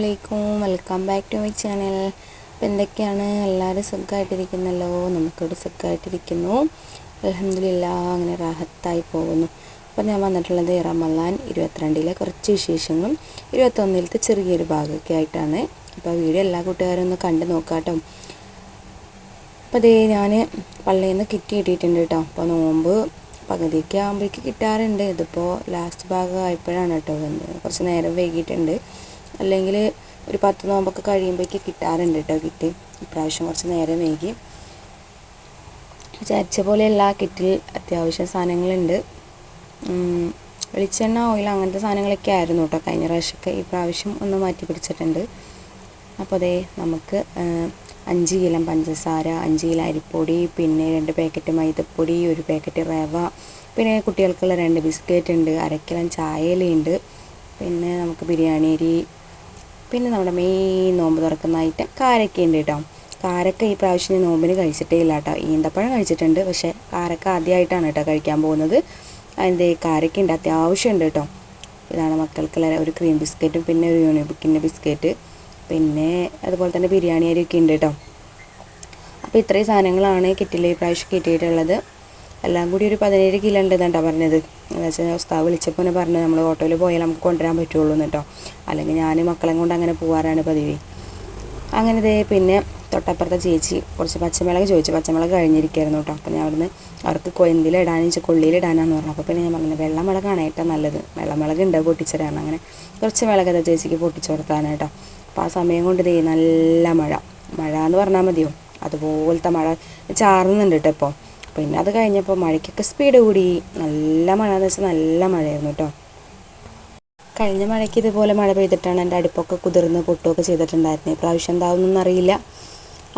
Hello അസ്സാം വലൈക്കും welcome back to my channel അപ്പം എന്തൊക്കെയാണ്? എല്ലാവരും സുഖമായിട്ടിരിക്കുന്നല്ലോ നമുക്കിവിടെ സുഖമായിട്ടിരിക്കുന്നു അലഹമില്ല അങ്ങനെ റാഹത്തായി പോകുന്നു. അപ്പോൾ ഞാൻ വന്നിട്ടുള്ളത് റമലാൻ ഇരുപത്തിരണ്ടിലെ കുറച്ച് വിശേഷങ്ങളും ഇരുപത്തൊന്നിലത്തെ ചെറിയൊരു ഭാഗമൊക്കെ ആയിട്ടാണ്. അപ്പോൾ വീഡിയോ എല്ലാ കൂട്ടുകാരും ഒന്ന് കണ്ട് നോക്കാട്ടോ. അപ്പോൾ അതേ ഞാൻ പള്ളിയിൽ നിന്ന് കിറ്റ് കിട്ടിയിട്ടുണ്ട് കേട്ടോ. അപ്പോൾ നോമ്പ് പകുതിയൊക്കെ ആകുമ്പോഴേക്ക് കിട്ടാറുണ്ട്. ഇതിപ്പോൾ ലാസ്റ്റ് ഭാഗം ആയപ്പോഴാണ് കേട്ടോ കുറച്ച് നേരം വൈകിയിട്ടുണ്ട്. അല്ലെങ്കിൽ ഒരു പത്ത് നോമ്പൊക്കെ കഴിയുമ്പോഴേക്ക് കിട്ടാറുണ്ട് കേട്ടോ കിറ്റ്. ഇപ്രാവശ്യം കുറച്ച് നേരം വൈകി. വിചാരിച്ച പോലെ എല്ലാ കിറ്റിൽ അത്യാവശ്യം സാധനങ്ങളുണ്ട്. വെളിച്ചെണ്ണ ഓയിൽ അങ്ങനത്തെ സാധനങ്ങളൊക്കെ ആയിരുന്നു കേട്ടോ. കഴിഞ്ഞ പ്രാവശ്യമൊക്കെ ഈ പ്രാവശ്യം ഒന്ന് മാറ്റി പിടിച്ചിട്ടുണ്ട്. അപ്പോൾ അതേ നമുക്ക് അഞ്ച് കിലം പഞ്ചസാര അഞ്ച് കിലോ അരിപ്പൊടി പിന്നെ രണ്ട് പാക്കറ്റ് മൈദപ്പൊടി ഒരു പാക്കറ്റ് റവ പിന്നെ കുട്ടികൾക്കുള്ള രണ്ട് ബിസ്ക്കറ്റ് ഉണ്ട് അരക്കിലം ചായയിലുണ്ട്. പിന്നെ നമുക്ക് ബിരിയാണി അരി പിന്നെ നമ്മുടെ മെയിൻ നോമ്പ് തുറക്കുന്ന ഐറ്റം കാരക്ക ഉണ്ട് കേട്ടോ കാരക്ക ഈ പ്രാവശ്യം നോമ്പിന് കഴിച്ചിട്ടേ ഇല്ല കേട്ടോ ഈന്തപ്പഴം കഴിച്ചിട്ടുണ്ട്. പക്ഷേ കാരക്ക ആദ്യമായിട്ടാണ് കേട്ടോ കഴിക്കാൻ പോകുന്നത്. അതിന്റെ കാരക്ക ഉണ്ട് അത്യാവശ്യമുണ്ട് കേട്ടോ ഇതാണ് മക്കൾക്കുള്ള ഒരു ക്രീം ബിസ്ക്കറ്റും പിന്നെ ഒരു യൂണിബിക്കിന്റെ ബിസ്ക്കറ്റ് പിന്നെ അതുപോലെ തന്നെ ബിരിയാണി അരിയൊക്കെ ഉണ്ട് കേട്ടോ അപ്പോൾ ഇത്രയും സാധനങ്ങളാണ് കിറ്റിൽ ഈ പ്രാവശ്യം കിട്ടിയിട്ടുള്ളത്. എല്ലാം കൂടി ഒരു പതിനേഴ് കിലോ ഉണ്ട് എന്നാട്ടോ പറഞ്ഞത്. എന്ന് വെച്ചാൽ ഉസ്താവ് വിളിച്ചപ്പോൾ തന്നെ പറഞ്ഞു നമ്മൾ ഓട്ടോയിൽ പോയാൽ നമുക്ക് കൊണ്ടുവരാൻ പറ്റുള്ളൂ എന്നിട്ടോ അല്ലെങ്കിൽ ഞാൻ മക്കളെ കൊണ്ട് അങ്ങനെ പോകാറാണ് പതിവ്. അങ്ങനെ ദേ പിന്നെ തൊട്ടപ്പുറത്തെ ചേച്ചി കുറച്ച് പച്ചമുളക് ചോദിച്ചു. പച്ചമുളക് കഴിഞ്ഞിരിക്കുകയായിരുന്നു കേട്ടോ അപ്പോൾ ഞാൻ അവിടുന്ന് അവർക്ക് കൊന്തിലിടാനും വെച്ചാൽ കൊള്ളിയിലിടാനാന്ന് പറഞ്ഞു. അപ്പോൾ പിന്നെ ഞാൻ പറഞ്ഞു വെള്ളമുളകാണ് ഏറ്റവും നല്ലത്. വെള്ളമുളക് ഉണ്ട് പൊട്ടിച്ചതാണ്. അങ്ങനെ കുറച്ച് മുളക് ചേച്ചിക്ക് പൊട്ടിച്ചു കൊടുത്താണ് കേട്ടോ അപ്പോൾ ആ സമയം കൊണ്ട് ഇതേ നല്ല മഴ. മഴ എന്ന് പറഞ്ഞാൽ മതിയോ? അതുപോലത്തെ മഴ ചാർന്നുണ്ട് കേട്ടോ ഇപ്പോൾ പിന്നെ അത് കഴിഞ്ഞപ്പോൾ മഴയ്ക്കൊക്കെ സ്പീഡ് കൂടി. നല്ല മഴ എന്ന് വെച്ചാൽ നല്ല മഴയായിരുന്നു കേട്ടോ കഴിഞ്ഞ മഴയ്ക്ക് ഇതുപോലെ മഴ പെയ്തിട്ടാണ് എന്റെ അടുപ്പൊക്കെ കുതിർന്ന് പൊട്ടുകയൊക്കെ ചെയ്തിട്ടുണ്ടായിരുന്നത് പ്രാവശ്യം എന്താവുന്നൊന്നും അറിയില്ല.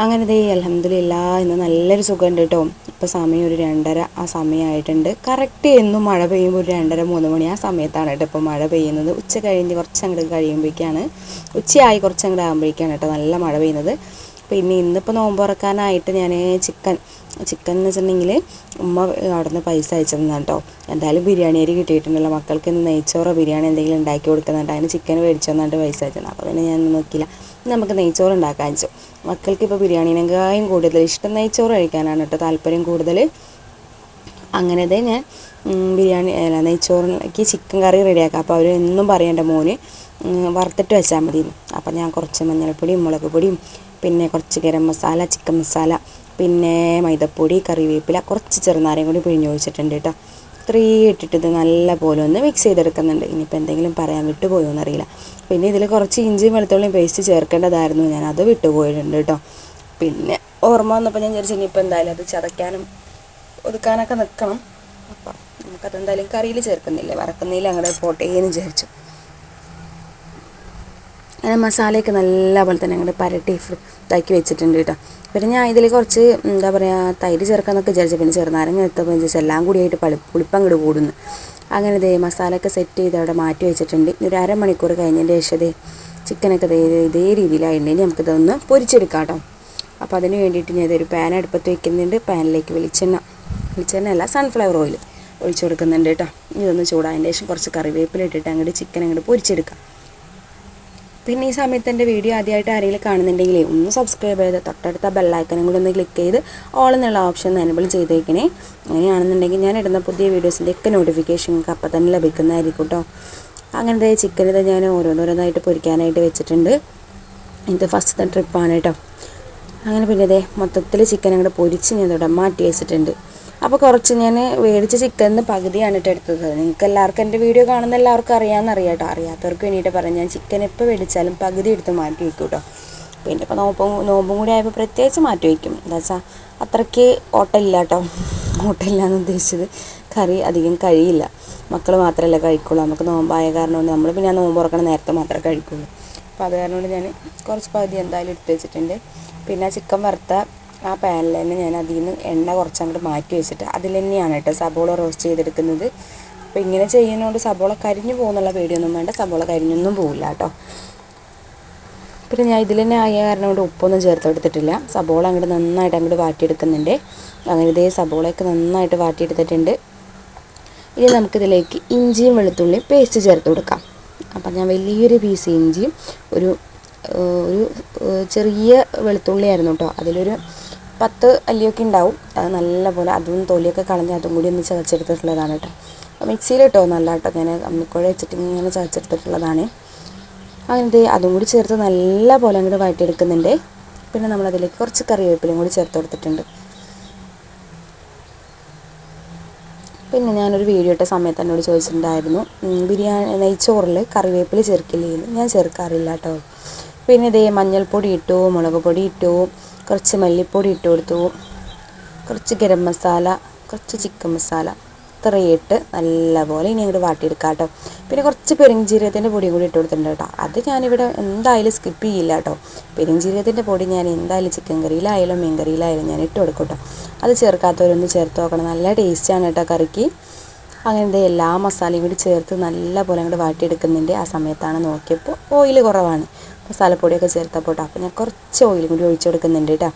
അങ്ങനെ ദേ അലഹമില്ല ഇന്ന് നല്ലൊരു സുഖമുണ്ട് കേട്ടോ ഇപ്പോൾ സമയം ഒരു രണ്ടര ആ സമയമായിട്ടുണ്ട് കറക്റ്റ് എന്നും മഴ പെയ്യുമ്പോൾ ഒരു രണ്ടര മൂന്ന് മണി ആ സമയത്താണ് കേട്ടോ ഇപ്പോൾ മഴ പെയ്യുന്നത്. ഉച്ച കഴിഞ്ഞ് കുറച്ച് അങ്ങോട്ട് കഴിയുമ്പോഴേക്കാണ് ഉച്ചയായി കുറച്ച് അങ്ങോട്ട് ആകുമ്പോഴേക്കാണ് കേട്ടോ നല്ല മഴ പെയ്യുന്നത്. പിന്നെ ഇന്നിപ്പോൾ നോമ്പ് തുറക്കാനായിട്ട് ഞാൻ ചിക്കൻ ചിക്കൻ എന്ന് വെച്ചിട്ടുണ്ടെങ്കിൽ ഉമ്മ അവിടെ നിന്ന് പൈസ അയച്ചതെന്നാണ് കേട്ടോ എന്തായാലും ബിരിയാണി അരി കിട്ടിയിട്ടുണ്ടല്ലോ. മക്കൾക്ക് ഇന്ന് നെയ്ച്ചോറോ ബിരിയാണി എന്തെങ്കിലും ഉണ്ടാക്കി കൊടുക്കുന്നുണ്ട്. അതിന് ചിക്കൻ മേടിച്ചു തന്നിട്ട് പൈസ അയച്ചത് അപ്പോൾ പിന്നെ ഞാൻ നോക്കിയില്ല. നമുക്ക് നെയ്ച്ചോറ് ഉണ്ടാക്കാൻ വെച്ചു. മക്കൾക്ക് ഇപ്പോൾ ബിരിയാണിനേക്കായും കൂടുതൽ ഇഷ്ടം നെയ്ച്ചോറ് കഴിക്കാനാണ് കേട്ടോ താല്പര്യം കൂടുതൽ. അങ്ങനത്തെ ഞാൻ ബിരിയാണി അല്ല നെയ്ച്ചോറിലേക്ക് ചിക്കൻ കറി റെഡിയാക്കാം. അപ്പോൾ അവർ എന്നും പറയേണ്ട മോന് വറുത്തിട്ട് വെച്ചാൽ മതി അപ്പം ഞാൻ കുറച്ച് മഞ്ഞൾപ്പൊടിയും മുളക് പൊടിയും പിന്നെ കുറച്ച് ഗരം മസാല ചിക്കൻ മസാല പിന്നെ മൈദപ്പൊടി കറിവേപ്പില കുറച്ച് ചെറുനാരയും കൂടി പിഴിഞ്ഞ് ഒഴിച്ചിട്ടുണ്ട് കേട്ടോ ഇത്രയും ഇട്ടിട്ട് ഇത് നല്ല പോലെ ഒന്ന് മിക്സ് ചെയ്തെടുക്കുന്നുണ്ട്. ഇനിയിപ്പോൾ എന്തെങ്കിലും പറയാൻ വിട്ടുപോയോ എന്നറിയില്ല. പിന്നെ ഇതിൽ കുറച്ച് ഇഞ്ചിയും വെളുത്തുള്ളിയും പേസ്റ്റ് ചേർക്കേണ്ടതായിരുന്നു. ഞാൻ അത് വിട്ടുപോയിട്ടുണ്ട് കേട്ടോ പിന്നെ ഓർമ്മ വന്നപ്പോൾ ഞാൻ വിചാരിച്ചു ഇനിയിപ്പോൾ എന്തായാലും അത് ചതയ്ക്കാനും ഒതുക്കാനൊക്കെ നിൽക്കണം അപ്പം നമുക്കതെന്തായാലും കറിയിൽ ചേർക്കുന്നില്ലേ? വറക്കുന്നില്ല? അങ്ങനെ പോട്ടേന്ന് വിചാരിച്ചു. അങ്ങനെ മസാലയൊക്കെ നല്ലപോലെ തന്നെ അങ്ങോട്ട് പരട്ടി ഇതാക്കി വെച്ചിട്ടുണ്ട് കേട്ടോ. പിന്നെ ഞാൻ ഇതിൽ കുറച്ച് എന്താ പറയുക തൈര് ചേർക്കാമെന്നൊക്കെ വിചാരിച്ചു. പിന്നെ ചെറുനാരങ്ങ എടുത്തപ്പോൾ വിചാരിച്ചു എല്ലാം കൂടിയായിട്ട് പളി പുളിപ്പങ്ങോട്ട് കൂടുന്നു. അങ്ങനെ ദേ മസാലയൊക്കെ സെറ്റ് ചെയ്ത് അവിടെ മാറ്റി വെച്ചിട്ടുണ്ട്. ഒരു അരമണിക്കൂർ കഴിഞ്ഞതിന്റെ ശേഷം ദേ ചിക്കനൊക്കെ ദേ ഇതേ രീതിയിലായിട്ടുണ്ട്. ഇനി നമുക്കിതൊന്ന് പൊരിച്ചെടുക്കാം കേട്ടോ. അപ്പോൾ അതിന് വേണ്ടിയിട്ട് ഞാൻ ഇതൊരു പാൻ അടുപ്പത്ത് വെക്കുന്നുണ്ട്. പാനിലേക്ക് വെളിച്ചെണ്ണ. വെളിച്ചെണ്ണ അല്ല സൺഫ്ലവർ ഓയിൽ ഒഴിച്ചു കൊടുക്കുന്നുണ്ട് കേട്ടോ. ഇതൊന്ന് ചൂടായതിന്റെ ശേഷം കുറച്ച് കറിവേപ്പില ഇട്ടിട്ട് അങ്ങോട്ട് ചിക്കൻ അങ്ങോട്ട് പൊരിച്ചെടുക്കാം. പിന്നെ ഈ സമയത്ത് എന്റെ വീഡിയോ ആദ്യമായിട്ട് ആരെങ്കിലും കാണുന്നുണ്ടെങ്കിൽ ഒന്ന് സബ്സ്ക്രൈബ് ചെയ്ത് തൊട്ടടുത്ത ബെല്ലൈക്കനും കൂടി ഒന്ന് ക്ലിക്ക് ചെയ്ത് ഓൾ എന്നുള്ള ഓപ്ഷൻ എനബിൾ ചെയ്തേക്കണേ. അങ്ങനെയാണെന്നുണ്ടെങ്കിൽ ഞാൻ ഇടുന്ന പുതിയ വീഡിയോസിന്റെ ഒക്കെ നോട്ടിഫിക്കേഷൻ നിങ്ങൾക്ക് അപ്പം തന്നെ ലഭിക്കുന്നതായിരിക്കും കേട്ടോ അങ്ങനത്തെ ചിക്കൻ ഇത് ഞാൻ ഓരോന്നോരോന്നായിട്ട് പൊരിക്കാനായിട്ട് വെച്ചിട്ടുണ്ട്. ഇത് ഫസ്റ്റത്തെ ട്രിപ്പാണ് കേട്ടോ അങ്ങനെ പിന്നെ ഇതേ മൊത്തത്തിൽ ചിക്കൻ അങ്ങോട്ട് പൊരിച്ച് ഞാൻ ഇവിടെ മാറ്റി വെച്ചിട്ടുണ്ട്. അപ്പോൾ കുറച്ച് ഞാൻ മേടിച്ച ചിക്കനിന്ന് പകുതിയാണ് കേട്ടോ എടുത്തത്. നിങ്ങൾക്ക് എല്ലാവർക്കും എന്റെ വീഡിയോ കാണുന്ന എല്ലാവർക്കും അറിയാമെന്നറിയാം കേട്ടോ അറിയാത്തവർക്ക് വേണ്ടിയിട്ട് പറയാം. ഞാൻ ചിക്കൻ എപ്പോൾ മേടിച്ചാലും പകുതി എടുത്ത് മാറ്റി വയ്ക്കും കേട്ടോ പിന്നെ ഇപ്പോൾ നോമ്പും നോമ്പും കൂടി ആയപ്പോൾ പ്രത്യേകിച്ച് മാറ്റി വയ്ക്കും എന്താ വെച്ചാൽ അത്രയ്ക്ക് ഓട്ടമില്ല കേട്ടോ ഓട്ടമില്ല എന്ന് ഉദ്ദേശിച്ചത് കറി അധികം കഴിയില്ല. മക്കൾ മാത്രമല്ല കഴിക്കുള്ളൂ. നമുക്ക് നോമ്പായ കാരണം കൊണ്ട് നമ്മൾ പിന്നെ ആ നോമ്പ് തുറക്കണ നേരത്തെ മാത്രമേ കഴിക്കുള്ളൂ. അപ്പോൾ അത് കാരണം കൊണ്ട് ഞാൻ കുറച്ച് പകുതി എന്തായാലും എടുത്ത് വെച്ചിട്ടുണ്ട്. പിന്നെ ചിക്കൻ വറുത്ത ആ പാനിൽ തന്നെ ഞാൻ അതിൽ നിന്ന് എണ്ണ കുറച്ചങ്ങോട്ട് മാറ്റി വെച്ചിട്ട് അതിൽ തന്നെയാണ് കേട്ടോ സബോള റോസ്റ്റ് ചെയ്തെടുക്കുന്നത്. അപ്പോൾ ഇങ്ങനെ ചെയ്യുന്നതുകൊണ്ട് സബോള കരിഞ്ഞു പോകുന്നുള്ള പേടിയൊന്നും വേണ്ട. സബോള കരിഞ്ഞൊന്നും പോകില്ല കേട്ടോ. പിന്നെ ഞാൻ ഇതിൽ തന്നെ ആയ കാരണം കൊണ്ട് ഉപ്പൊന്നും ചേർത്ത് എടുത്തിട്ടില്ല സബോള അങ്ങോട്ട് നന്നായിട്ട് അങ്ങോട്ട് വാട്ടിയെടുക്കുന്നുണ്ട്. അങ്ങനെ ഇതേ സബോളയൊക്കെ നന്നായിട്ട് വാട്ടിയെടുത്തിട്ടുണ്ട്. ഇനി നമുക്കിതിലേക്ക് ഇഞ്ചിയും വെളുത്തുള്ളിയും പേസ്റ്റ് ചേർത്ത് കൊടുക്കാം. അപ്പം ഞാൻ വലിയൊരു പീസ് ഇഞ്ചിയും ഒരു ഒരു ചെറിയ വെളുത്തുള്ളിയായിരുന്നു കേട്ടോ. അതിലൊരു പത്ത് അല്ലിയൊക്കെ ഉണ്ടാവും. അത് നല്ലപോലെ അതും തൊലിയൊക്കെ കളഞ്ഞ് അതും കൂടി ഒന്ന് ചതച്ചെടുത്തിട്ടുള്ളതാണ് കേട്ടോ. മിക്സിയിൽ കേട്ടോ നല്ല കേട്ടോ ഞാൻ അമ്മിക്കുഴ വെച്ചിട്ട് ഇങ്ങനെ ചതച്ചെടുത്തിട്ടുള്ളതാണ്. അങ്ങനത്തെ അതും കൂടി ചേർത്ത് നല്ല പോലെ അങ്ങോട്ട് വഴറ്റിയെടുക്കുന്നുണ്ട്. പിന്നെ നമ്മളതിലേക്ക് കുറച്ച് കറിവേപ്പിലയും കൂടി ചേർത്ത് കൊടുത്തിട്ടുണ്ട്. പിന്നെ ഞാനൊരു വീഡിയോ ഇട്ട സമയത്ത് എന്നോട് ചോദിച്ചിട്ടുണ്ടായിരുന്നു ബിരിയാണി നെയ്ച്ചോറിൽ കറിവേപ്പില ചേർക്കില്ലേ ഞാൻ ചേർക്കാറില്ല കേട്ടോ. പിന്നെ ഇതേ മഞ്ഞൾപ്പൊടി ഇട്ടു മുളക് പൊടി ഇട്ടു കുറച്ച് മല്ലിപ്പൊടി ഇട്ട് കൊടുത്തു. കുറച്ച് ഗരം മസാല കുറച്ച് ചിക്കൻ മസാല ഇത്രയിട്ട് നല്ലപോലെ ഇനി അങ്ങോട്ട് വാട്ടിയെടുക്കാം കേട്ടോ. പിന്നെ കുറച്ച് പെരുംജീരകത്തിന്റെ പൊടിയും കൂടി ഇട്ട് കൊടുത്തിട്ടുണ്ട് കേട്ടോ. അത് ഞാനിവിടെ എന്തായാലും സ്കിപ്പ് ചെയ്യില്ല കേട്ടോ. പെരുംജീരകത്തിന്റെ പൊടി ഞാൻ എന്തായാലും ചിക്കൻ കറിയിലായാലും മീൻ കറിയിലായാലും ഞാൻ ഇട്ട് കൊടുക്കും കേട്ടോ. അത് ചേർക്കാത്തവരൊന്ന് ചേർത്ത് നോക്കണം. നല്ല ടേസ്റ്റാണ് കേട്ടോ കറിക്ക്. അങ്ങനത്തെ എല്ലാ മസാലയും കൂടി ചേർത്ത് നല്ലപോലെ അങ്ങോട്ട് വാട്ടിയെടുക്കുന്നുണ്ട്. ആ സമയത്താണ് നോക്കിയപ്പോൾ ഓയിൽ കുറവാണ്. മസാലപ്പൊടിയൊക്കെ ചേർത്തപ്പോൾ കേട്ടോ അപ്പോൾ ഞാൻ കുറച്ച് ഓയിലും കൂടി ഒഴിച്ചു കൊടുക്കുന്നുണ്ട് കേട്ടോ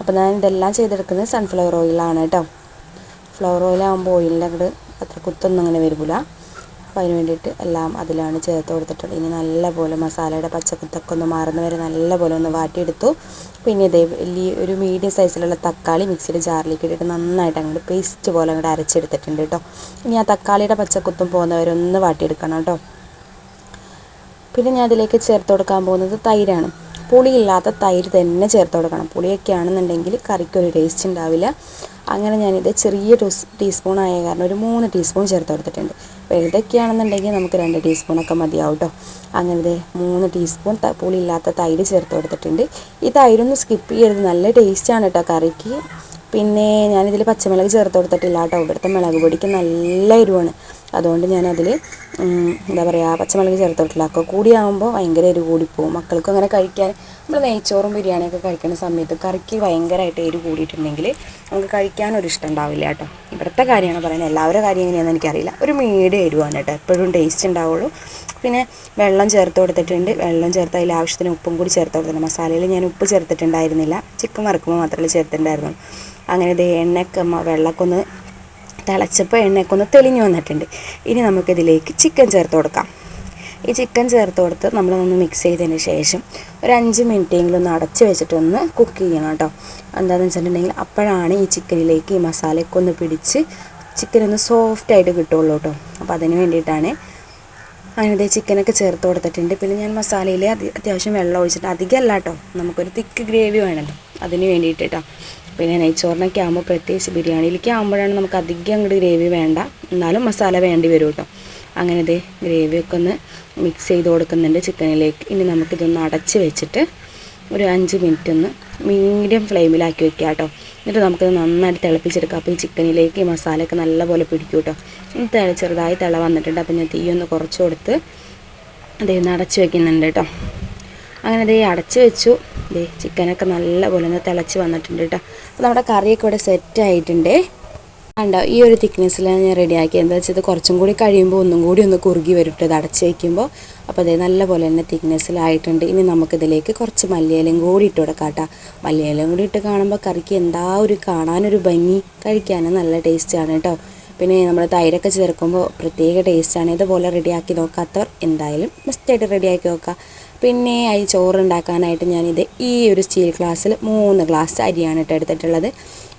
അപ്പോൾ ഞാൻ ഇതെല്ലാം ചെയ്തെടുക്കുന്നത് സൺഫ്ലവർ ഓയിലാണ് കേട്ടോ ഫ്ലവർ ഓയിലാകുമ്പോൾ ഓയിലിന്റെ അങ്ങോട്ട് അത്ര കുത്തൊന്നും അങ്ങനെ വരില്ല അപ്പോൾ അതിന് വേണ്ടിയിട്ട് എല്ലാം അതിലാണ് ചേർത്ത് കൊടുത്തിട്ടുള്ളത്. ഇനി നല്ലപോലെ മസാലയുടെ പച്ചക്കുത്തൊക്കെ ഒന്ന് മാറുന്ന വരെ നല്ലപോലെ ഒന്ന് വാട്ടിയെടുത്തു. പിന്നെ ഇതേ വലിയ ഒരു മീഡിയം സൈസിലുള്ള തക്കാളി മിക്സിയുടെ ജാറിലേക്ക് ഇട്ടിട്ട് നന്നായിട്ട് അങ്ങോട്ട് പേസ്റ്റ് പോലെ അങ്ങോട്ട് അരച്ചെടുത്തിട്ടുണ്ട് കേട്ടോ ഇനി ആ തക്കാളിയുടെ പച്ചക്കുത്തും പോകുന്നവരെ ഒന്ന് വാട്ടിയെടുക്കണം കേട്ടോ പിന്നെ ഞാൻ അതിലേക്ക് ചേർത്ത് കൊടുക്കാൻ പോകുന്നത് തൈരാണ്. പുളിയില്ലാത്ത തൈര് തന്നെ ചേർത്ത് കൊടുക്കണം. പുളിയൊക്കെ ആണെന്നുണ്ടെങ്കിൽ കറിക്കൊരു ടേസ്റ്റ് ഉണ്ടാവില്ല. അങ്ങനെ ഞാനിത് ചെറിയ ടീസ്പൂൺ ആയ കാരണം ഒരു മൂന്ന് ടീസ്പൂൺ ചേർത്ത് കൊടുത്തിട്ടുണ്ട്. വലുതൊക്കെയാണെന്നുണ്ടെങ്കിൽ നമുക്ക് രണ്ട് ടീസ്പൂണൊക്കെ മതിയാവും കേട്ടോ അങ്ങനെ മൂന്ന് ടീസ്പൂൺ പുളിയില്ലാത്ത തൈര് ചേർത്ത് കൊടുത്തിട്ടുണ്ട്. ഈ തൈരൊന്ന് സ്കിപ്പ് ചെയ്യരുത്. നല്ല ടേസ്റ്റാണ് കേട്ടോ കറിക്ക്. പിന്നെ ഞാനിതിൽ പച്ചമുളക് ചേർത്ത് കൊടുത്തിട്ടില്ല കേട്ടോ ഇവിടുത്തെ മുളക് പൊടിക്ക് നല്ല എരിവാണ്. അതുകൊണ്ട് ഞാനതിൽ എന്താ പറയുക പച്ചമുളക് ചേർത്തിട്ടില്ല. ഒക്കെ കൂടിയാകുമ്പോൾ ഭയങ്കര എരിവ് കൂടിപ്പോവും മക്കൾക്കും അങ്ങനെ കഴിക്കാൻ നമ്മൾ നെയ്ച്ചോറും ബിരിയാണിയൊക്കെ കഴിക്കുന്ന സമയത്ത് കറിക്ക് ഭയങ്കരമായിട്ട് എരിവ് കൂടിയിട്ടുണ്ടെങ്കിൽ നമുക്ക് കഴിക്കാനൊരു ഇഷ്ടം ഉണ്ടാവില്ല കേട്ടോ. ഇവിടുത്തെ കാര്യമാണ് പറയുന്നത്. എല്ലാവരുടെ കാര്യം എങ്ങനെയാണെന്ന് എനിക്കറിയില്ല. ഒരു മീഡിയം എരിവാണ് കേട്ടോ. എപ്പോഴും ടേസ്റ്റ് ഉണ്ടാവുള്ളൂ. പിന്നെ വെള്ളം ചേർത്ത് കൊടുത്തിട്ടുണ്ട്. വെള്ളം ചേർത്ത് അതിൽ ആവശ്യത്തിന് ഉപ്പും കൂടി ചേർത്ത് കൊടുത്തിട്ടുണ്ട്. മസാലയിൽ ഞാൻ ഉപ്പ് ചേർത്തിട്ടുണ്ടായിരുന്നില്ല. ചിക്കൻ വറുക്കുമ്പോൾ മാത്രമേ ചേർത്തിട്ടുണ്ടായിരുന്നുള്ളൂ. അങ്ങനെ ഇത് എണ്ണയൊക്കെ വെള്ളക്കൊന്ന് തിളച്ചപ്പോൾ എണ്ണയൊക്കെ ഒന്ന് തെളിഞ്ഞു വന്നിട്ടുണ്ട്. ഇനി നമുക്കിതിലേക്ക് ചിക്കൻ ചേർത്ത് കൊടുക്കാം. ഈ ചിക്കൻ ചേർത്ത് കൊടുത്ത് നമ്മളൊന്ന് മിക്സ് ചെയ്തതിന് ശേഷം ഒരു അഞ്ച് മിനിറ്റെങ്കിലും ഒന്ന് അടച്ച് വെച്ചിട്ടൊന്ന് കുക്ക് ചെയ്യണം കേട്ടോ. എന്താണെന്ന് വെച്ചിട്ടുണ്ടെങ്കിൽ അപ്പോഴാണ് ഈ ചിക്കനിലേക്ക് ഈ മസാലയൊക്കെ ഒന്ന് പിടിച്ച് ചിക്കൻ ഒന്ന് സോഫ്റ്റ് ആയിട്ട് കിട്ടുള്ളൂ കേട്ടോ. അപ്പോൾ അതിന് വേണ്ടിയിട്ടാണ് അങ്ങനെ ചിക്കനൊക്കെ ചേർത്ത് കൊടുത്തിട്ടുണ്ട്. പിന്നെ ഞാൻ മസാലയിൽ അത്യാവശ്യം വെള്ളം ഒഴിച്ചിട്ട് അധികമല്ല കേട്ടോ. നമുക്കൊരു തിക്ക് ഗ്രേവി വേണമല്ലോ അതിന് വേണ്ടിയിട്ട് കേട്ടോ. പിന്നെ നെയ്ച്ചോറിനൊക്കെ ആകുമ്പോൾ പ്രത്യേകിച്ച് ബിരിയാണിയിലേക്ക് ആകുമ്പോഴാണ് നമുക്ക് അധികം അങ്ങോട്ട് ഗ്രേവി വേണ്ട. എന്നാലും മസാല വേണ്ടി വരും കേട്ടോ അങ്ങനെ ഇതേ ഗ്രേവിയൊക്കെ ഒന്ന് മിക്സ് ചെയ്ത് കൊടുക്കുന്നുണ്ട് ചിക്കനിലേക്ക്. ഇനി നമുക്കിതൊന്ന് അടച്ച് വെച്ചിട്ട് ഒരു അഞ്ച് മിനിറ്റ് ഒന്ന് മീഡിയം ഫ്ലെയിമിലാക്കി വെക്കുക കേട്ടോ എന്നിട്ട് നമുക്കത് നന്നായിട്ട് തിളപ്പിച്ചെടുക്കാം. അപ്പോൾ ഈ ചിക്കനിലേക്ക് ഈ മസാലയൊക്കെ നല്ലപോലെ പിടിക്കും കേട്ടോ തിള ചെറുതായി തിള വന്നിട്ടുണ്ട്. അപ്പോൾ ഞാൻ തീയൊന്ന് കുറച്ച് കൊടുത്ത് അതേ ഒന്ന് അടച്ച് വെക്കുന്നുണ്ട് കേട്ടോ അങ്ങനെ ദേ അടച്ച് വെച്ചു. ദേ ചിക്കനൊക്കെ നല്ലപോലെ ഒന്ന് തിളച്ച് വന്നിട്ടുണ്ട് കേട്ടോ അപ്പോൾ നമ്മുടെ കറിയൊക്കെ ഇവിടെ സെറ്റ് ആയിട്ടുണ്ട്. കണ്ടോ ഈ ഒരു തിക്നെസ്സിലാണ് ഞാൻ റെഡിയാക്കിയത് എന്താ വെച്ചാൽ കുറച്ചും കൂടി കഴിയുമ്പോൾ ഒന്നും കൂടി ഒന്ന് കുറുകി വരും ഇത് അടച്ച് വയ്ക്കുമ്പോൾ അപ്പോൾ അതേ നല്ല പോലെ തന്നെ തിക്നെസ്സിലായിട്ടുണ്ട് ഇനി നമുക്കിതിലേക്ക് കുറച്ച് മല്ലിയിലയും കൂടി ഇട്ട് കൊടുക്കാം കേട്ടോ മല്ലിയിലയും കൂടി ഇട്ട് കാണുമ്പോൾ കറിക്ക് എന്താ ഒരു കാണാനൊരു ഭംഗി കഴിക്കാനും നല്ല ടേസ്റ്റാണ് കേട്ടോ. പിന്നെ നമ്മൾ തൈരൊക്കെ ചേർക്കുമ്പോൾ പ്രത്യേക ടേസ്റ്റാണ് ഇതുപോലെ റെഡിയാക്കി നോക്കാത്തവർ എന്തായാലും മസ്റ്റായിട്ട് റെഡിയാക്കി നോക്കുക പിന്നെ ഈ ചോറ് ഉണ്ടാക്കാനായിട്ട് ഞാനിത് ഈ ഒരു സ്റ്റീൽ ഗ്ലാസ്സിൽ മൂന്ന് ഗ്ലാസ് അരിയാണ് ഇട്ട് എടുത്തിട്ടുള്ളത്.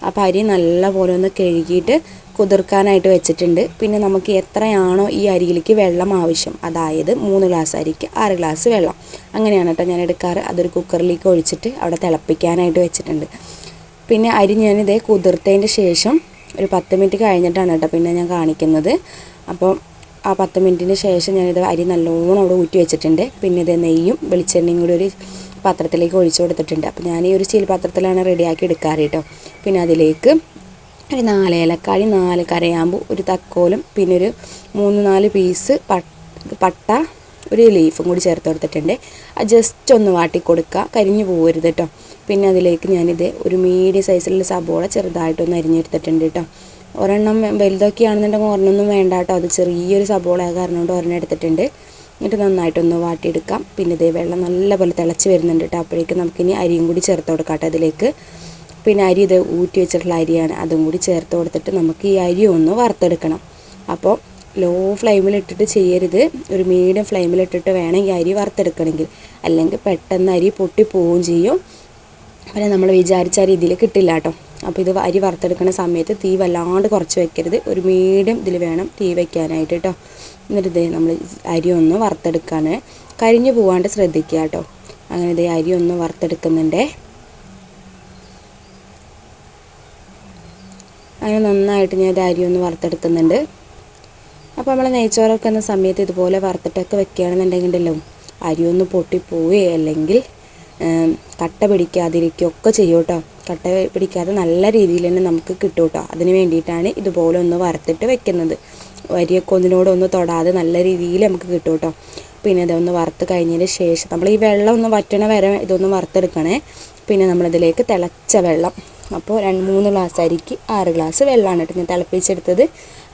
അപ്പോൾ അരി നല്ലപോലെ ഒന്ന് കഴുകിയിട്ട് കുതിർക്കാനായിട്ട് വെച്ചിട്ടുണ്ട്. പിന്നെ നമുക്ക് എത്രയാണോ ഈ അരിയിലേക്ക് വെള്ളം ആവശ്യം അതായത് മൂന്ന് ഗ്ലാസ് അരിക്ക് ആറ് ഗ്ലാസ് വെള്ളം അങ്ങനെയാണ് കേട്ടോ ഞാൻ എടുക്കാറ്. അതൊരു കുക്കറിലേക്ക് ഒഴിച്ചിട്ട് അവിടെ തിളപ്പിക്കാനായിട്ട് വെച്ചിട്ടുണ്ട്. പിന്നെ അരി ഞാനിതേ കുതിർത്തതിന്റെ ശേഷം ഒരു പത്ത് മിനിറ്റ് കഴിഞ്ഞിട്ടാണ് കേട്ടോ പിന്നെ ഞാൻ കാണിക്കുന്നത്. അപ്പോൾ ആ പത്ത് മിനിറ്റിന് ശേഷം ഞാനിത് അരി നല്ലോണം അവിടെ ഊറ്റി വെച്ചിട്ടുണ്ട്. പിന്നെ ഇത് നെയ്യും വെളിച്ചെണ്ണയും കൂടി ഒരു പാത്രത്തിലേക്ക് ഒഴിച്ചു കൊടുത്തിട്ടുണ്ട്. അപ്പോൾ ഞാൻ ഈ ഒരു സ്റ്റീൽ പാത്രത്തിലാണ് റെഡിയാക്കി എടുക്കാറ് കേട്ടോ. പിന്നെ അതിലേക്ക് ഒരു നാല് ഏലക്കാഴി നാല് കരയാമ്പു ഒരു തക്കോലും പിന്നെ ഒരു മൂന്ന് നാല് പീസ് പട്ട ഒരു ലീഫും കൂടി ചേർത്ത് കൊടുത്തിട്ടുണ്ട്. അത് ജസ്റ്റ് ഒന്ന് വാട്ടി കൊടുക്കുക. കരിഞ്ഞു പോകരുത് കേട്ടോ. പിന്നെ അതിലേക്ക് ഞാനിത് ഒരു മീഡിയം സൈസിലുള്ള സബോള ചെറുതായിട്ടൊന്ന് അരിഞ്ഞെടുത്തിട്ടുണ്ട് കേട്ടോ. ഒരെണ്ണം വലുതൊക്കെ ആണെന്നുണ്ടെങ്കിൽ ഒരെണ്ണമൊന്നും വേണ്ട കേട്ടോ. അത് ചെറിയൊരു സബോള കാരണം കൊണ്ട് ഒരെണ്ണം എടുത്തിട്ടുണ്ട്. എന്നിട്ട് നന്നായിട്ടൊന്ന് വാട്ടിയെടുക്കാം. പിന്നെ ഇതേ വെള്ളം നല്ലപോലെ തിളച്ച് വരുന്നുണ്ട് കേട്ടോ. അപ്പോഴേക്കും നമുക്കിനി അരിയും കൂടി ചേർത്ത് കൊടുക്കാം കേട്ടോ അതിലേക്ക്. പിന്നെ അരി ഇത് ഊറ്റി വെച്ചിട്ടുള്ള അരിയാണ്. അതും കൂടി ചേർത്ത് കൊടുത്തിട്ട് നമുക്ക് ഈ അരി ഒന്ന് വറുത്തെടുക്കണം. അപ്പോൾ ലോ ഫ്ലെയിമിലിട്ടിട്ട് ചെയ്യരുത്. ഒരു മീഡിയം ഫ്ലെയിമിലിട്ടിട്ട് വേണം ഈ അരി വറുത്തെടുക്കണമെങ്കിൽ. അല്ലെങ്കിൽ പെട്ടെന്ന് അരി പൊട്ടി പോവുകയും ചെയ്യും. പിന്നെ നമ്മൾ വിചാരിച്ച രീതിയിൽ കിട്ടില്ല കേട്ടോ. അപ്പോൾ ഇത് അരി വറുത്തെടുക്കുന്ന സമയത്ത് തീ വല്ലാണ്ട് കുറച്ച് വെക്കരുത്. ഒരു മീഡിയം ഇതിൽ വേണം തീ വെക്കാനായിട്ട് കേട്ടോ. എന്നിട്ട് ഇതേ നമ്മൾ അരി ഒന്ന് വറുത്തെടുക്കാണ്. കരിഞ്ഞു പോവാണ്ട് ശ്രദ്ധിക്കുക കേട്ടോ. അങ്ങനെ ഇതേ അരി ഒന്ന് വറുത്തെടുക്കുന്നുണ്ടേ. അങ്ങനെ നന്നായിട്ട് ഞാൻ ഇത് അരി ഒന്ന് വറുത്തെടുക്കുന്നുണ്ട്. അപ്പോൾ നമ്മൾ നെയ്ച്ചോറ് വെക്കുന്ന സമയത്ത് ഇതുപോലെ വറുത്തിട്ടൊക്കെ വെക്കുകയാണെന്നുണ്ടെങ്കിലല്ലോ അരി ഒന്ന് പൊട്ടിപ്പോവുകയോ അല്ലെങ്കിൽ കട്ട പിടിക്കാതിരിക്കുകയൊക്കെ ചെയ്യും കേട്ടോ പിടിക്കാതെ നല്ല രീതിയിൽ തന്നെ നമുക്ക് കിട്ടും കേട്ടോ അതിന് വേണ്ടിയിട്ടാണ് ഇതുപോലെ ഒന്ന് വറുത്തിട്ട് വെക്കുന്നത്. അരിയൊക്കെ ഒന്നിനോടൊന്ന് തൊടാതെ നല്ല രീതിയിൽ നമുക്ക് കിട്ടും കേട്ടോ പിന്നെ ഇതൊന്ന് വറുത്ത് കഴിഞ്ഞതിന് ശേഷം നമ്മൾ ഈ വെള്ളം ഒന്ന് വറ്റണ വരെ ഇതൊന്ന് വറുത്തെടുക്കണേ. പിന്നെ നമ്മളിതിലേക്ക് തിളച്ച വെള്ളം. അപ്പോൾ രണ്ട് മൂന്ന് ഗ്ലാസ് അരിക്ക് ആറ് ഗ്ലാസ് വെള്ളമാണ് കേട്ടോ ഞാൻ തിളപ്പിച്ചെടുത്തത്.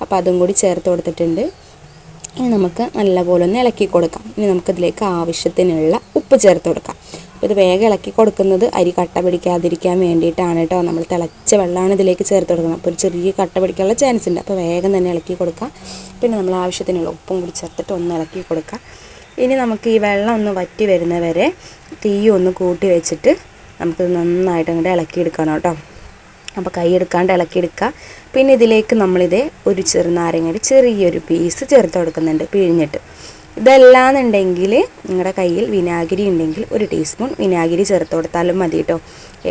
അപ്പോൾ അതും കൂടി ചേർത്ത് കൊടുത്തിട്ടുണ്ട്. ഇനി നമുക്ക് നല്ലപോലെ ഒന്ന് ഇളക്കി കൊടുക്കാം. ഇനി നമുക്കിതിലേക്ക് ആവശ്യത്തിനുള്ള ഉപ്പ് ചേർത്ത് കൊടുക്കാം. അപ്പോൾ ഇത് വേഗം ഇളക്കി കൊടുക്കുന്നത് അരി കട്ട പിടിക്കാതിരിക്കാൻ വേണ്ടിയിട്ടാണ് കേട്ടോ. നമ്മൾ തിളച്ച വെള്ളമാണ് ഇതിലേക്ക് ചേർത്ത് കൊടുക്കുന്നത്. അപ്പോൾ ഒരു ചെറിയ കട്ട പിടിക്കാനുള്ള ചാൻസ് ഉണ്ട്. അപ്പോൾ വേഗം തന്നെ ഇളക്കി കൊടുക്കുക പിന്നെ നമ്മൾ ആവശ്യത്തിനുള്ള ഉപ്പും കൂടി ചേർത്തിട്ട് ഒന്ന് ഇളക്കി കൊടുക്കുക ഇനി നമുക്ക് ഈ വെള്ളം ഒന്ന് വറ്റി വരുന്നവരെ തീ ഒന്ന് കൂട്ടി വെച്ചിട്ട് നമുക്ക് നന്നായിട്ട് അങ്ങോട്ട് ഇളക്കിയെടുക്കണം കേട്ടോ. അപ്പോൾ കൈ എടുക്കാണ്ട് ഇളക്കിയെടുക്കുക പിന്നെ ഇതിലേക്ക് നമ്മളിത് ഒരു ചെറുനാരങ്ങയുടെ ചെറിയൊരു പീസ് ചേർത്ത് കൊടുക്കുന്നുണ്ട്. പിഴിഞ്ഞിട്ട്. ഇതല്ലാന്നുണ്ടെങ്കിൽ നിങ്ങളുടെ കയ്യിൽ വിനാഗിരി ഉണ്ടെങ്കിൽ ഒരു ടീസ്പൂൺ വിനാഗിരി ചേർത്ത് കൊടുത്താലും മതി കേട്ടോ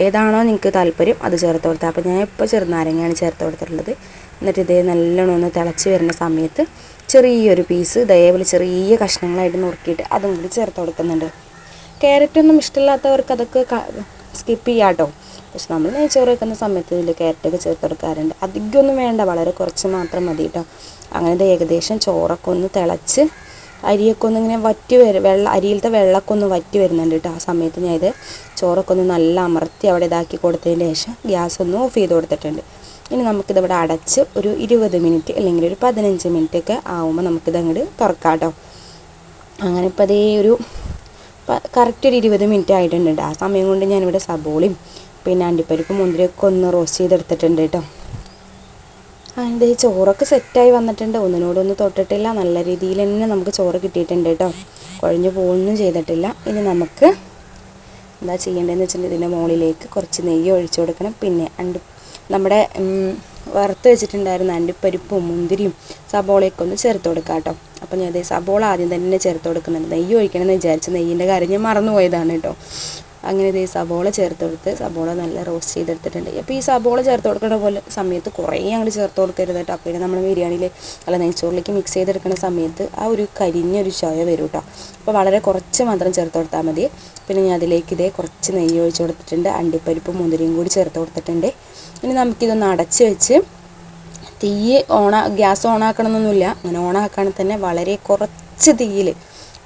ഏതാണോ നിങ്ങൾക്ക് താല്പര്യം അത് ചേർത്ത് കൊടുത്താൽ അപ്പോൾ ഞാൻ ഇപ്പോൾ ചെറുനാരങ്ങയാണ് ചേർത്ത് കൊടുത്തിട്ടുള്ളത്. എന്നിട്ട് ഇതേ നല്ലോണം ഒന്ന് തിളച്ച് വരുന്ന സമയത്ത് ചെറിയൊരു പീസ് ഇതേപോലെ ചെറിയ കഷ്ണങ്ങളായിട്ട് നുറുക്കിയിട്ട് അതും കൂടി ചേർത്ത് കൊടുക്കുന്നുണ്ട്. ക്യാരറ്റൊന്നും ഇഷ്ടമില്ലാത്തവർക്ക് അതൊക്കെ സ്കിപ്പ് ചെയ്യാം കേട്ടോ പക്ഷെ നമ്മൾ നെയ്ച്ചോറ് വെക്കുന്ന സമയത്ത് ഇതിൽ ക്യാരറ്റൊക്കെ ചേർത്ത് കൊടുക്കാറുണ്ട്. അധികമൊന്നും വേണ്ട വളരെ കുറച്ച് മാത്രം മതി കേട്ടോ അങ്ങനെ ഏകദേശം ചോറൊക്കെ ഒന്ന് തിളച്ച് അരിയൊക്കെ ഒന്ന് ഇങ്ങനെ വറ്റി വരും വെള്ളം അരിയിലത്തെ വെള്ളമൊക്കെ ഒന്ന് വറ്റി വരുന്നുണ്ട് കേട്ടോ ആ സമയത്ത് ഞാൻ ഇത് ചോറൊക്കെ ഒന്ന് നല്ല അമർത്തി അവിടെ ഇതാക്കി കൊടുത്തതിന് ശേഷം ഗ്യാസ് ഒന്ന് ഓഫ് ചെയ്ത് കൊടുത്തിട്ടുണ്ട്. ഇനി നമുക്കിതിവിടെ അടച്ച് ഒരു ഇരുപത് മിനിറ്റ് അല്ലെങ്കിൽ ഒരു പതിനഞ്ച് മിനിറ്റ് ഒക്കെ ആവുമ്പോൾ നമുക്കിത് അങ്ങോട്ട് തുറക്കാം കേട്ടോ അങ്ങനെ ഇപ്പോൾ അതേ ഒരു കറക്റ്റ് ഒരു ഇരുപത് മിനിറ്റ് ആയിട്ടുണ്ട്. ആ സമയം കൊണ്ട് ഞാനിവിടെ സബോളയും പിന്നെ അണ്ടിപ്പരിപ്പ് മുന്തിരിയൊക്കെ ഒന്ന് റോസ്റ്റ് ചെയ്തെടുത്തിട്ടുണ്ട് കേട്ടോ അതിന്റെ ചോറൊക്കെ സെറ്റായി വന്നിട്ടുണ്ട്. ഒന്നിനോടൊന്ന് തൊട്ടിട്ടില്ല. നല്ല രീതിയിൽ തന്നെ നമുക്ക് ചോറ് കിട്ടിയിട്ടുണ്ട് കേട്ടോ. കുഴഞ്ഞു പോകുകയൊന്നും ചെയ്തിട്ടില്ല. ഇനി നമുക്ക് എന്താ ചെയ്യേണ്ടതെന്ന് വെച്ചിട്ടുണ്ടെങ്കിൽ ഇതിന്റെ മുകളിലേക്ക് കുറച്ച് നെയ്യ് ഒഴിച്ചു കൊടുക്കണം. പിന്നെ അണ്ടി നമ്മുടെ വറുത്ത് വെച്ചിട്ടുണ്ടായിരുന്ന അണ്ടിപ്പരിപ്പും മുന്തിരിയും സബോളയൊക്കെ ഒന്ന് ചേർത്ത് കൊടുക്കാം കേട്ടോ. അപ്പോൾ ഞാൻ അതേ സബോള ആദ്യം തന്നെ ചേർത്ത് കൊടുക്കുന്നുണ്ട്. നെയ്യ് ഒഴിക്കണമെന്ന് വിചാരിച്ച് നെയ്യിന്റെ കാര്യം ഞാൻ മറന്നുപോയതാണ് കേട്ടോ. അങ്ങനെ ഇതേ സബോള ചേർത്ത് കൊടുത്ത് സബോള നല്ല റോസ്റ്റ് ചെയ്തെടുത്തിട്ടുണ്ട്. അപ്പോൾ ഈ സബോള ചേർത്ത് കൊടുക്കുന്ന പോലെ സമയത്ത് കുറേ അങ്ങോട്ട് ചേർത്ത് കൊടുക്കരുത് കേട്ടോ. അപ്പോൾ നമ്മൾ ബിരിയാണിയിൽ അല്ല നെയ്ച്ചോറിലേക്ക് മിക്സ് ചെയ്തെടുക്കുന്ന സമയത്ത് ആ ഒരു കരിഞ്ഞൊരു ചോയ വരും കേട്ടോ. അപ്പോൾ വളരെ കുറച്ച് മാത്രം ചേർത്ത് കൊടുത്താൽ മതി. പിന്നെ ഞാൻ അതിലേക്ക് ഇതേ കുറച്ച് നെയ്യ് ഒഴിച്ച് കൊടുത്തിട്ടുണ്ട്. അണ്ടിപ്പരിപ്പ് മുന്തിരിയും കൂടി ചേർത്ത് കൊടുത്തിട്ടുണ്ട്. ഇനി നമുക്കിതൊന്ന് അടച്ച് വെച്ച് തീ ഓണാ ഗ്യാസ് ഓണാക്കണമെന്നൊന്നുമില്ല അങ്ങനെ ഓണാക്കുകയാണെങ്കിൽ തന്നെ വളരെ കുറച്ച് തീയിൽ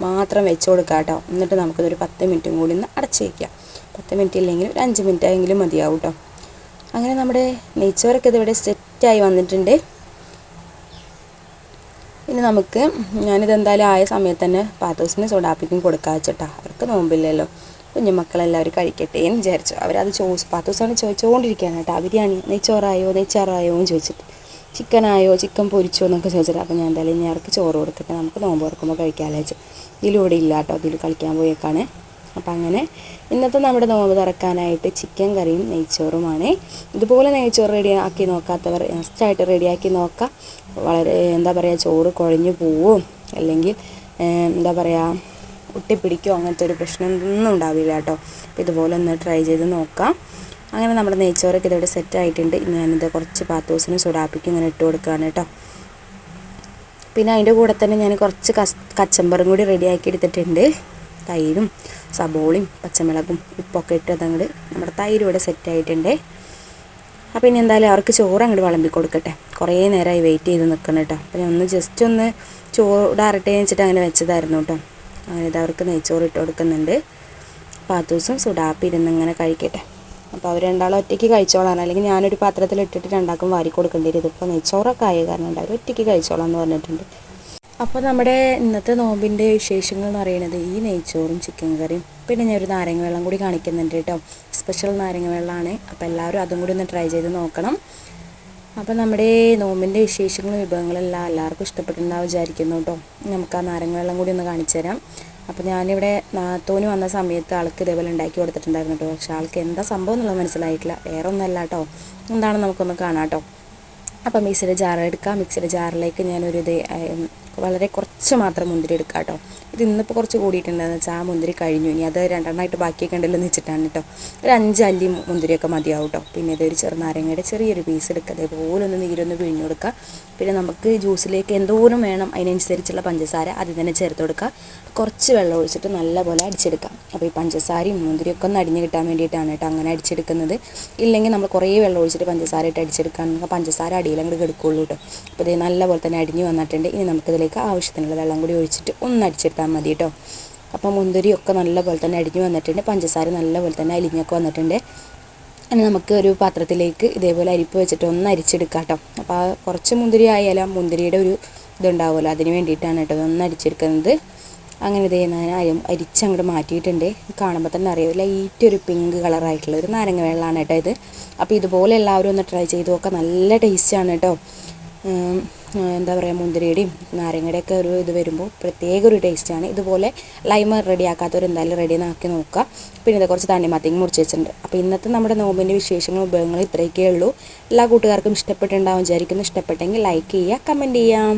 മാത്രം വെച്ച് കൊടുക്കുക കേട്ടോ എന്നിട്ട് നമുക്കിതൊരു പത്ത് മിനിറ്റും കൂടി ഒന്ന് അടച്ച് വയ്ക്കാം പത്ത് മിനിറ്റ് ഇല്ലെങ്കിൽ ഒരു അഞ്ച് മിനിറ്റ് ആയെങ്കിലും മതിയാവും കേട്ടോ അങ്ങനെ നമ്മുടെ നെയ്ച്ചോറൊക്കെ ഇതിവിടെ സെറ്റായി വന്നിട്ടുണ്ട്. ഇനി നമുക്ക് ഞാനിത് എന്തായാലും ആയ സമയത്ത് തന്നെ പാത്തോസിന് സോഡാപ്പിക്കും കൊടുക്കുക വെച്ചിട്ടാ. അവർക്ക് നോമ്പില്ലല്ലോ. കുഞ്ഞുമക്കളെല്ലാവരും കഴിക്കട്ടെ എന്ന് വിചാരിച്ചു. അവരത് ചോദിച്ചു. പാത്തോസാണ് ചോദിച്ചുകൊണ്ടിരിക്കുകയാണ് കേട്ടോ. ബിരിയാണി നെയ്ച്ചോറായോ? നെയ്ച്ചാറായോ എന്ന് ചോദിച്ചിട്ട്. ചിക്കനായോ ചിക്കൻ പൊരിച്ചോ എന്നൊക്കെ ചോദിച്ചിട്ട് അപ്പോൾ ഞാൻ എന്തായാലും ഇനി അവർക്ക് ചോറ് കൊടുത്തിട്ട് നമുക്ക് നോമ്പ് തുറക്കുമ്പോൾ കഴിക്കാമല്ലോ വെച്ച് ഇതിലൂടെ ഇല്ല കേട്ടോ ഇതിൽ കളിക്കാൻ പോയേക്കാണ്. അപ്പം അങ്ങനെ ഇന്നത്തെ നമ്മുടെ നോമ്പ് തുറക്കാനായിട്ട് ചിക്കൻ കറിയും നെയ്ച്ചോറുമാണ്. ഇതുപോലെ നെയ്ച്ചോറ് റെഡിയാക്കി നോക്കാത്തവർ ജസ്റ്റായിട്ട് റെഡിയാക്കി നോക്കാം. വളരെ എന്താ പറയുക ചോറ് കുഴഞ്ഞു പോവും. അല്ലെങ്കിൽ എന്താ പറയുക ഒട്ടിപ്പിടിക്കോ അങ്ങനത്തെ ഒരു പ്രശ്നമൊന്നും ഉണ്ടാവില്ല കേട്ടോ. ഇതുപോലെ ഒന്ന് ട്രൈ ചെയ്ത് നോക്കാം. അങ്ങനെ നമ്മുടെ നെയ്ച്ചോറൊക്കെ ഇതിവിടെ സെറ്റായിട്ടുണ്ട് ഞാനിത് കുറച്ച് പാത്തോസിനും സുഡാപ്പിക്കും ഇങ്ങനെ ഇട്ട് കൊടുക്കുകയാണ് കേട്ടോ. പിന്നെ അതിന്റെ കൂടെ തന്നെ ഞാൻ കുറച്ച് കച്ചമ്പറും കൂടി റെഡിയാക്കി എടുത്തിട്ടുണ്ട്. തൈരും സബോളയും പച്ചമുളകും ഉപ്പൊക്കെ ഇട്ട് അതങ്ങോട്ട് നമ്മുടെ തൈരും ഇവിടെ സെറ്റായിട്ടുണ്ട് അപ്പോൾ ഇനി എന്തായാലും അവർക്ക് ചോറ് അങ്ങോട്ട് വിളമ്പി കൊടുക്കട്ടെ. കുറേ നേരമായി വെയിറ്റ് ചെയ്ത് നിൽക്കണം കേട്ടോ. അപ്പോൾ ഞാൻ ഒന്ന് ജസ്റ്റ് ഒന്ന് ചൂടാറട്ടെ എന്ന് വെച്ചിട്ട് അങ്ങനെ വെച്ചതായിരുന്നു കേട്ടോ. അങ്ങനെ ഇത് അവർക്ക് നെയ്ച്ചോറ് ഇട്ട് കൊടുക്കുന്നുണ്ട്. പാത്തൂസും സുഡാപ്പി ഇരുന്ന് ഇങ്ങനെ കഴിക്കട്ടെ. അപ്പോൾ അവർ രണ്ടാളും ഒറ്റയ്ക്ക് കഴിച്ചോളാം. അല്ലെങ്കിൽ ഞാനൊരു പാത്രത്തിൽ ഇട്ടിട്ട് രണ്ടാക്കും വാരി കൊടുക്കേണ്ടി വരും. ഇതിപ്പോൾ നെയ്ച്ചോറൊക്കെ ആയ കാരണം ഉണ്ടാവും ഒറ്റയ്ക്ക് കഴിച്ചോളാം എന്ന് പറഞ്ഞിട്ടുണ്ട്. അപ്പോൾ നമ്മുടെ ഇന്നത്തെ നോമ്പിന്റെ വിശേഷങ്ങൾ എന്ന് പറയുന്നത് ഈ നെയ്ച്ചോറും ചിക്കൻ കറിയും. പിന്നെ ഞാൻ ഒരു നാരങ്ങ വെള്ളം കൂടി കാണിക്കുന്നുണ്ട് കേട്ടോ. സ്പെഷ്യൽ നാരങ്ങ വെള്ളമാണ്. അപ്പോൾ എല്ലാവരും അതും കൂടി ഒന്ന് ട്രൈ ചെയ്ത് നോക്കണം. അപ്പോൾ നമ്മുടെ നോമ്പിന്റെ വിശേഷങ്ങളും വിഭവങ്ങളെല്ലാം എല്ലാവർക്കും ഇഷ്ടപ്പെട്ടിട്ടുണ്ടാവും വിചാരിക്കുന്നു കേട്ടോ. നമുക്ക് ആ നാരങ്ങ വെള്ളം കൂടി ഒന്ന് കാണിച്ചു തരാം അപ്പോൾ ഞാനിവിടെ നാത്തോന് വന്ന സമയത്ത് ആൾക്ക് ഇതേപോലെ ഉണ്ടാക്കി കൊടുത്തിട്ടുണ്ടായിരുന്നു കേട്ടോ. പക്ഷെ ആൾക്ക് എന്താ സംഭവം എന്നുള്ളത് മനസ്സിലായിട്ടില്ല. വേറെ ഒന്നല്ല കേട്ടോ. എന്താണെന്ന് നമുക്കൊന്ന് കാണാം കേട്ടോ. അപ്പോൾ മിക്സിയുടെ ജാർ എടുക്കാം. മിക്സിയുടെ ജാറിലേക്ക് ഞാനൊരു ഇത് വളരെ കുറച്ച് മാത്രം മുന്തിരി എടുക്കാം കേട്ടോ. ഇത് ഇന്നിപ്പോൾ കുറച്ച് കൂടിയിട്ടുണ്ടെന്ന് വെച്ചാൽ ആ മുന്തിരി കഴിഞ്ഞു. ഇനി അത് രണ്ടെണ്ണമായിട്ട് ബാക്കിയൊക്കെ ഉണ്ടല്ലോ എന്ന് വെച്ചിട്ടാണ് കേട്ടോ ഒരു അഞ്ച് അല്ലി മുന്തിരിയൊക്കെ മതിയാവും കേട്ടോ പിന്നെ ഇതൊരു ചെറുനാരങ്ങയുടെ ചെറിയൊരു പീസ് എടുക്കുക അതേപോലെ ഒന്ന് നീരൊന്ന് പിഴിഞ്ഞു കൊടുക്കുക പിന്നെ നമുക്ക് ജ്യൂസിലേക്ക് എന്തോരം വേണം അതിനനുസരിച്ചുള്ള പഞ്ചസാര അതിൽ തന്നെ ചേർത്ത് കൊടുക്കുക കുറച്ച് വെള്ളം ഒഴിച്ചിട്ട് നല്ലപോലെ അടിച്ചെടുക്കാം. അപ്പോൾ ഈ പഞ്ചസാരയും മുന്തിരിയൊക്കെ ഒന്ന് അടിഞ്ഞ് കിട്ടാൻ വേണ്ടിയിട്ടാണ് കേട്ടോ അങ്ങനെ അടിച്ചെടുക്കുന്നത്. ഇല്ലെങ്കിൽ നമ്മൾ കുറേ വെള്ളം ഒഴിച്ചിട്ട് പഞ്ചസാര ഇട്ട് അടിച്ചെടുക്കുകയാണെങ്കിൽ പഞ്ചസാര അടിയിൽ അങ്ങോട്ട് എടുക്കുകയുള്ളൂ കേട്ടോ അപ്പോൾ ഇത് നല്ലപോലെ തന്നെ അടിഞ്ഞ് വന്നിട്ടുണ്ട്. ഇനി നമുക്കിതിലേക്ക് ആവശ്യത്തിനുള്ള വെള്ളം കൂടി ഒഴിച്ചിട്ട് ഒന്ന് അടിച്ചെടുത്താൽ മതി കേട്ടോ അപ്പോൾ മുന്തിരിയൊക്കെ നല്ലപോലെ തന്നെ അടിഞ്ഞ് വന്നിട്ടുണ്ട്. പഞ്ചസാര നല്ലപോലെ തന്നെ അലിഞ്ഞൊക്കെ വന്നിട്ടുണ്ട്. ഇനി നമുക്ക് ഒരു പാത്രത്തിലേക്ക് ഇതേപോലെ അരിപ്പ് വെച്ചിട്ട് ഒന്ന് അരിച്ചെടുക്കാം കേട്ടോ അപ്പോൾ കുറച്ച് മുന്തിരി ആയാലും ആ മുന്തിരിയുടെ ഒരു ഇതുണ്ടാവുമല്ലോ. അതിന് വേണ്ടിയിട്ടാണ് കേട്ടോ ഒന്ന് അരിച്ചെടുക്കുന്നത്. അങ്ങനെ ഇതേ ഞാൻ അരി അരിച്ചങ്ങോട്ട് മാറ്റിയിട്ടുണ്ട്. കാണുമ്പോൾ തന്നെ അറിയാം. ലൈറ്റ് ഒരു പിങ്ക് കളറായിട്ടുള്ള ഒരു നാരങ്ങ വെള്ളമാണ് കേട്ടോ ഇത്. അപ്പോൾ ഇതുപോലെ എല്ലാവരും ഒന്ന് ട്രൈ ചെയ്ത് നോക്കാം നല്ല ടേസ്റ്റാണ് കേട്ടോ എന്താ പറയുക മുന്തിരിയുടെയും നാരങ്ങയുടെ ഒക്കെ ഒരു ഇത് വരുമ്പോൾ പ്രത്യേക ഒരു ടേസ്റ്റാണ് ഇതുപോലെ ലൈമ് റെഡിയാക്കാത്തവർ എന്തായാലും റെഡി ആക്കി നോക്കുക. പിന്നെ ഇത് കുറച്ച് തണ്ണിമത്തങ്ങ മുറിച്ച് വെച്ചിട്ടുണ്ട്. അപ്പോൾ ഇന്നത്തെ നമ്മുടെ നോമ്പിന്റെ വിശേഷങ്ങളും ഉപയോഗങ്ങളും ഇത്രയൊക്കെ ഉള്ളൂ. എല്ലാ കൂട്ടുകാർക്കും ഇഷ്ടപ്പെട്ടുണ്ടാവും വിചാരിക്കുന്നു. ഇഷ്ടപ്പെട്ടെങ്കിൽ ലൈക്ക് ചെയ്യുക കമന്റ് ചെയ്യാം.